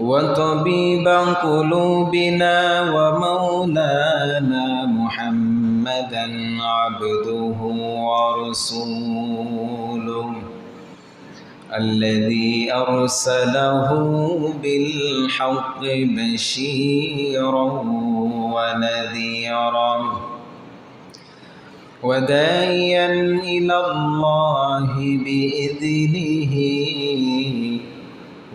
وطبيب قلوبنا ومولانا محمدا عبده ورسوله الذي أرسله بالحق بشيرا ونذيرا وداعيا إلى الله بإذنه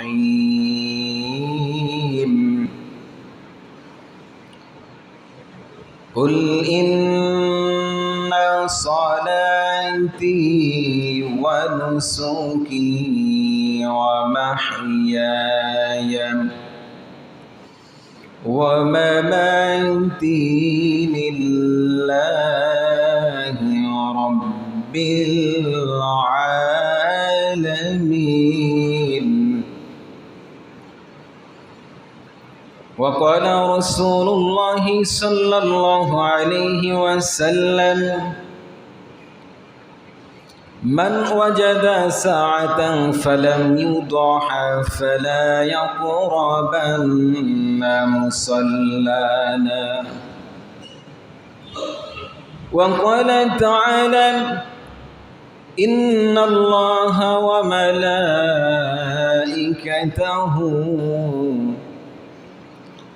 الرحيم. قل إن صلاتي ونسكي ومحياي ومماتي لله رب العالمين. وقال رسول الله صلى الله عليه وسلم من وجد ساعة فلم يضحى فلا يقربن مصلانا. وقال تعالى إن الله وملائكته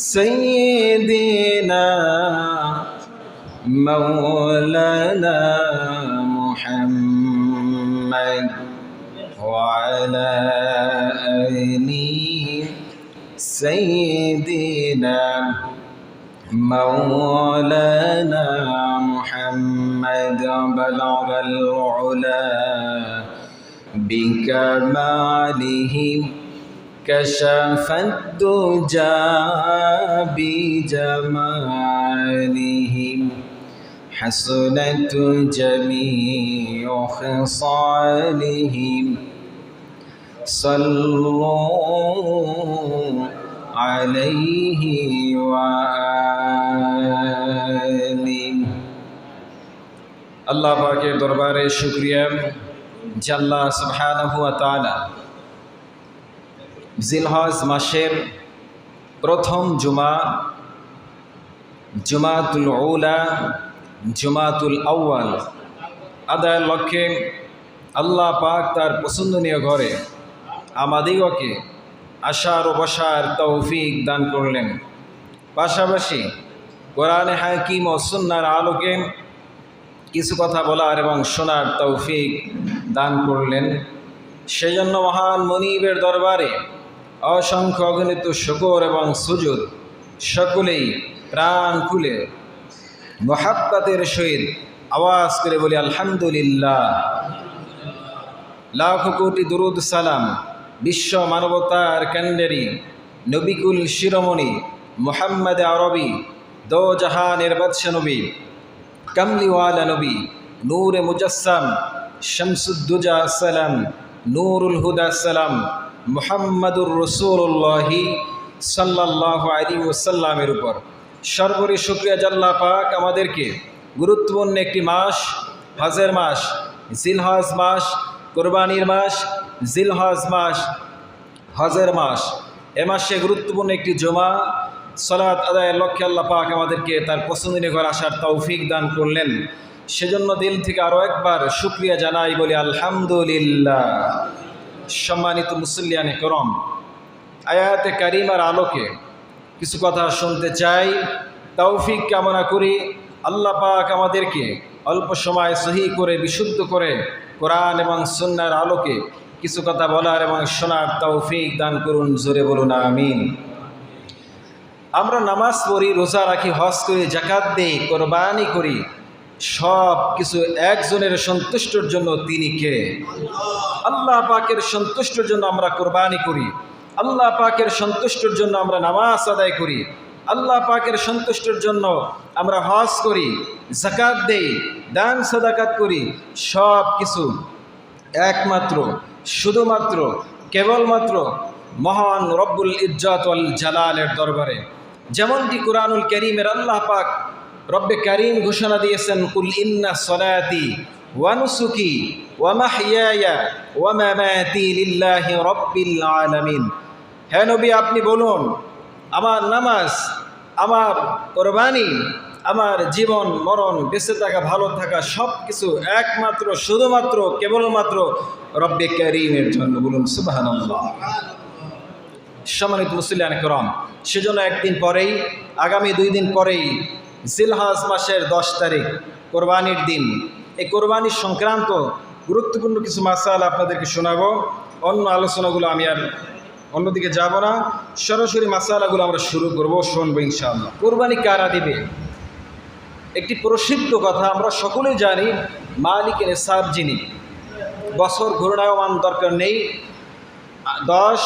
سيدنا مولانا محمد وعلى آل سيدنا مولانا محمد بلغ العلا بكماله كشف الدجى بجمالهم حسنت جميع خصالهم صلوا عليه وآله আল্লাহ পাকের দরবারে শুক্রিয়া জাল্লা সুবহানাহু ওয়া তাআলা জিলহজ মাসের প্রথম জুমা, জুমাতুল ওলা জুমাতুল আউয়াল। আদায়ের লক্ষ্যে আল্লাহ পাক তার পছন্দনীয় ঘরে আমাদিগকে আশার ও বসার তৌফিক দান করলেন। পাশাপাশি কোরআনে হাকিম ও সুন্নার আলোকে কিছু কথা বলার এবং শোনার তৌফিক দান করলেন। সেজন্য মহান মনিবের দরবারে অসংখ্য অগণিত শকর এবং সুযোগ সকলেই প্রাণ খুলে মোহাব্বাতের সহিত আওয়াজ করে বলি, আলহামদুলিল্লাহ। লাখ কোটি দুরুদ সালাম, বিশ্ব মানবতার ক্যান্ডারি নবিকুল শিরোমণি, মোহাম্মদ আরবি দো জাহানের বাদশা নবী, কামলিওয়ালা নবী, নূরে মুজাসসাম, শামসুদ্দুজা সালাম, নূরুল হুদা সালাম মুহাম্মাদুর রসুল্লাহি সাল্লাহ আলী ওসাল্লামের উপর। সর্বরি শুক্রিয়া জাল্লা পাক আমাদেরকে গুরুত্বপূর্ণ একটি মাস, হজের মাস, জিলহজ মাস, কোরবানির মাস, জিলহজ মাস, হজের মাস, এ মাসে গুরুত্বপূর্ণ একটি জমা, সলাৎ আদায়ের লক্ষ্যে আল্লাহ পাক আমাদেরকে তার পছন্দনীয় ঘর আসার তৌফিক দান করলেন। সেজন্য দিল থেকে আরও একবার শুক্রিয়া জানাই বলি, আলহামদুলিল্লাহ। সম্মানিত মুসল্লিয়ানে করম, আয়াতে কারিমার আলোকে কিছু কথা শুনতে চাই। তৌফিক কামনা করি, আল্লাহ পাক আমাদেরকে অল্প সময় সহি করে, বিশুদ্ধ করে কোরআন এবং সুন্নার আলোকে কিছু কথা বলার এবং শোনার তৌফিক দান করুন, জোরে বলুন, আমিন। আমরা নামাজ পড়ি, রোজা রাখি, হজ করি জাকাত দেই, কোরবানি করি সব কিছু একজনের সন্তুষ্টর জন্য তিনি কে? আল্লাহ পাকের সন্তুষ্টর জন্য আমরা কোরবানি করি। আল্লাহ পাকের সন্তুষ্টর জন্য আমরা নামাজ আদায় করি। আল্লাহ পাকের সন্তুষ্টর জন্য আমরা হজ করি জাকাত দেই, দান, সাদাকাত করি সব কিছু একমাত্র, শুধুমাত্র, কেবলমাত্র মহান রব্বুল ইজ্জত জালালের দরবারে। যেমনটি কোরআনুল করিমের আল্লাহ পাক রব্বে করিম ঘোষণা দিয়েছেন, কুল ইন্না সলাতি ওয়ানুসুকি ওয়ামাহিয়ায়া ওয়ামামাতি লিল্লাহি রব্বিল আলামিন। হে নবী, আপনি বলুন, আমার নামাজ, আমার কোরবানি, আমার জীবন, মরণ, বেঁচে থাকা, ভালো থাকা সব কিছু একমাত্র, শুধুমাত্র, কেবলমাত্র রব্বে করিমের জন্য। বলুন সুবাহান সম্মানিত মুসলিয়ান করম সেজন্য একদিন পরেই, আগামী দুই দিন পরেই জিলহাজ মাসের দশ তারিখ, কোরবানির দিন। এই কোরবানির সংক্রান্ত গুরুত্বপূর্ণ কিছু মাসাল আপনাদেরকে শোনাবো। অন্য আলোচনাগুলো আমি আর অন্যদিকে যাব না। সরাসরি মাসালাগুলো আমরা শুরু করব, শুনব ইনশাআল্লাহ। কোরবানি কারা দিবে? একটি প্রসিদ্ধ কথা, আমরা সকলেই জানি মালিকের সার যিনি। বছর ঘূর্ণায়মান দরকার নেই। দশ,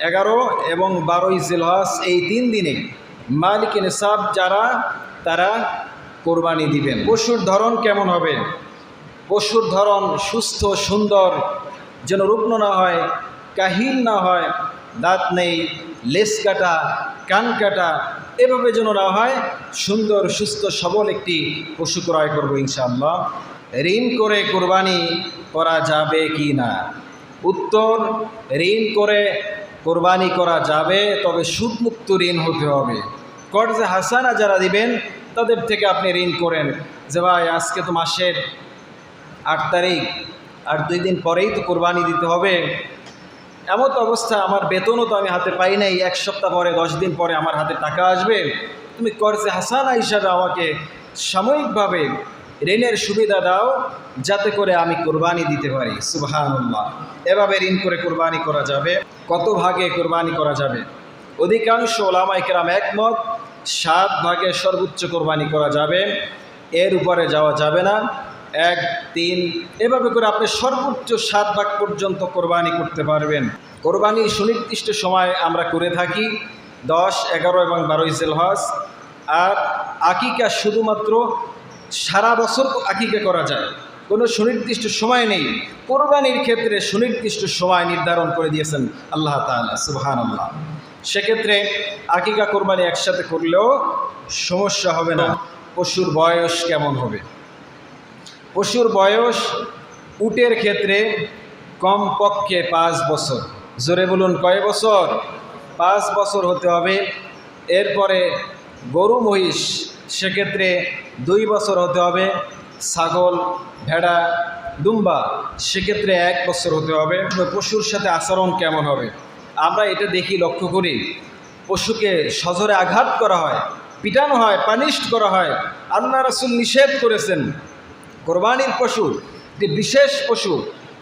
এগারো এবং বারোই জিলহস এই তিন দিনে মালিক নিসাব যারা তারা কোরবানি দিবেন। পশুর ধরন কেমন হবে? পশুর ধরন সুস্থ, সুন্দর, যেন রুগ্ন না হয়, কাহিল না হয়, দাঁত নেই লেস কাটা, কান কাটা, এভাবে যেন না হয়, সুন্দর, সুস্থ, সবল একটি পশু ক্রয় করব ইনশাআল্লাহ। ঋণ করে কোরবানি করা যাবে কি না? উত্তর, ঋণ করে কোরবানি করা যাবে, তবে সুদমুক্ত ঋণ হতে হবে। কর্জে হাসানা যারা দিবেন তাদের থেকে আপনি ঋণ করেন যে, ভাই, আজকে তো মাসের আট তারিখ, আর দুই দিন পরেই তো কোরবানি দিতে হবে। এমন অবস্থা, আমার বেতনও তো আমি হাতে পাই নাই। এক সপ্তাহ পরে, দশ দিন পরে আমার হাতে টাকা আসবে। তুমি কর্জে হাসানা হিসাবে আমাকে সাময়িকভাবে ঋণের সুবিধা দাও, যাতে করে আমি কোরবানি দিতে পারি। সুবাহান্লাহ এভাবে ঋণ করে কোরবানি করা যাবে। কত ভাগে কোরবানি করা যাবে? অধিকাংশ ওলামাইকেরাম একমত সাত ভাগে সর্বোচ্চ কোরবানি করা যাবে। এর উপরে যাওয়া যাবে না। এক, তিন, এভাবে করে আপনি সর্বোচ্চ সাত ভাগ পর্যন্ত কোরবানি করতে পারবেন। কোরবানি সুনির্দিষ্ট সময় আমরা করে থাকি। দশ, এগারো এবং বারোই জেলহজ। আর আকিকা শুধুমাত্র সারা বছর আকিকা করা যায়। কোনো সুনির্দিষ্ট সময় নেই। কোরবানির ক্ষেত্রে সুনির্দিষ্ট সময় নির্ধারণ করে দিয়েছেন আল্লাহ তালা সুবহান আল্লাহ সেক্ষেত্রে আকিকা কোরবানি একসাথে করলেও সমস্যা হবে না। পশুর বয়স কেমন হবে? পশুর বয়স উটের ক্ষেত্রে কমপক্ষে পাঁচ বছর। জোরে বলুন, কয় বছর? পাঁচ বছর হতে হবে। এরপরে গরু মহিষ, সেক্ষেত্রে দুই বছর হতে হবে। ছাগল, ভেড়া, দুম্বা, সেক্ষেত্রে এক বছর হতে হবে। পশুর সাথে আচরণ কেমন হবে? আমরা এটা দেখি, লক্ষ্য করি। পশুকে সজরে আঘাত করা হয়, পিটানো হয় পানিশড করা হয়। আল্লাহ রসুল নিষেধ করেছেন। কোরবানির পশু একটি বিশেষ পশু,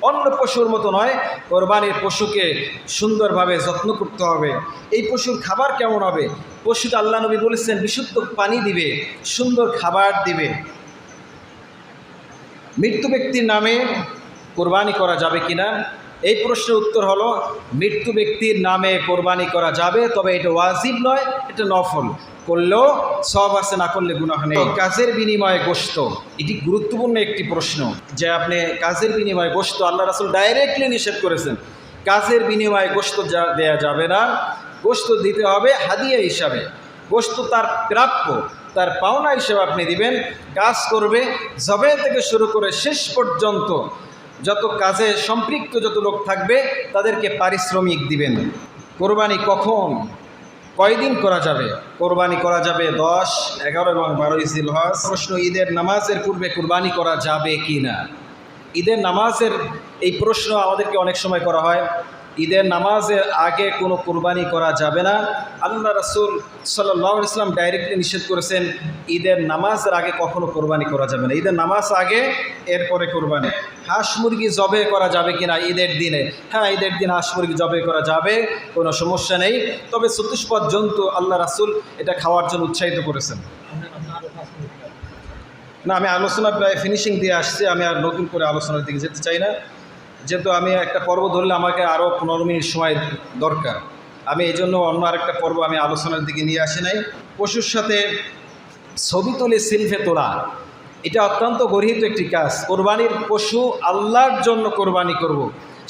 অন্য পশুর মতো নয়, কোরবানির পশুকে সুন্দরভাবে যত্ন করতে হবে। এই পশুর খাবার কেমন হবে? পশুটা আল্লাহ নবী বলেছেন, বিশুদ্ধ পানি দিবে, সুন্দর খাবার দিবে। মৃত্যু ব্যক্তির নামে কোরবানি করা যাবে কিনা? এই প্রশ্নের উত্তর হলো, মৃত্যু ব্যক্তির নামে কোরবানি করা যাবে, তবে এটা ওয়াজিব নয়, এটা নফল। করলেও সব আছে, না করলে গুনাহ নেই। কাজের বিনিময়ে গোস্ত এটি গুরুত্বপূর্ণ একটি প্রশ্ন। যে আপনি কাজের বিনিময়ে গোস্ত আল্লাহ রাসুল ডাইরেক্টলি নিষেধ করেছেন। কাজের বিনিময়ে গোস্ত যা দেয়া যাবে না গোস্ত দিতে হবে হাদিয়া হিসাবে। গোস্ত তার প্রাপ্য, তার পাওনা হিসেবে আপনি দিবেন। কাজ করবে জবে থেকে শুরু করে শেষ পর্যন্ত যত কাজে সম্পৃক্ত যত লোক থাকবে, তাদেরকে পারিশ্রমিক দিবেন। কোরবানি কখন? কয়দিন করা যাবে? কোরবানি করা যাবে দশ, এগারো এবং বারোই জিলহজ। প্রশ্ন, ঈদের নামাজের পূর্বে কোরবানি করা যাবে কি না ঈদের নামাজের এই প্রশ্ন আমাদেরকে অনেক সময় করা হয়। ঈদের নামাজের আগে কোনো কোরবানি করা যাবে না। আল্লাহ রাসুল সাল্লাহ ইসলাম ডাইরেক্টলি নিষেধ করেছেন, ঈদের নামাজের আগে কখনো কোরবানি করা যাবে না। ঈদের নামাজ আগে, এরপরে কোরবানি। হাঁস মুরগি জবে করা যাবে কিনা ঈদের দিনে? হ্যাঁ ঈদের দিন হাঁস মুরগি জবে করা যাবে, কোনো সমস্যা নেই। তবে চতুষ্পদ জন্তু আল্লাহ রাসুল এটা খাওয়ার জন্য উৎসাহিত করেছেন। না, আমি আলোচনা প্রায় ফিনিশিং দিয়ে আসছি, আমি আর নতুন করে আলোচনার দিকে যেতে চাই না। যেহেতু আমি একটা পর্ব ধরলে আমাকে আরও পনেরো মিনিট সময় দরকার। আমি এই জন্য অন্য আরেকটা পর্ব আমি আলোচনার দিকে নিয়ে আসি নাই। পশুর সাথে ছবি তুলে সিলফে তোলা, এটা অত্যন্ত গর্হিত একটি কাজ। কোরবানির পশু আল্লাহর জন্য কোরবানি করব।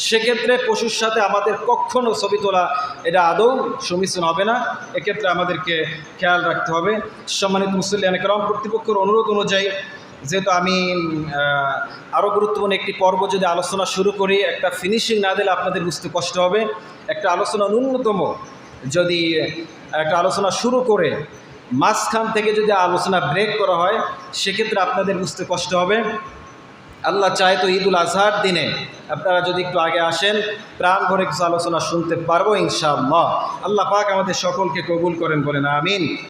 সেক্ষেত্রে পশুর সাথে আমাদের কখনও ছবি তোলা, এটা আদৌ সমীচীন হবে না। এক্ষেত্রে আমাদেরকে খেয়াল রাখতে হবে। সম্মানিত মুসল্লিয়ান করম কর্তৃপক্ষের অনুরোধ অনুযায়ী যেহেতু আমি আরও গুরুত্বপূর্ণ একটি পর্ব যদি আলোচনা শুরু করি, একটা ফিনিশিং না দিলে আপনাদের বুঝতে কষ্ট হবে। একটা আলোচনা ন্যূনতম যদি, একটা আলোচনা শুরু করে, মাঝখান থেকে যদি আলোচনা ব্রেক করা হয়, সেক্ষেত্রে আপনাদের বুঝতে কষ্ট হবে। আল্লাহ চায় তো ঈদুল আজহার দিনে আপনারা যদি একটু আগে আসেন প্রাণ ভরে কিছু আলোচনা শুনতে পারব ইনশাআল্লাহ। আল্লাহ পাক আমাদের সকলকে কবুল করেন, বলেন আমিন।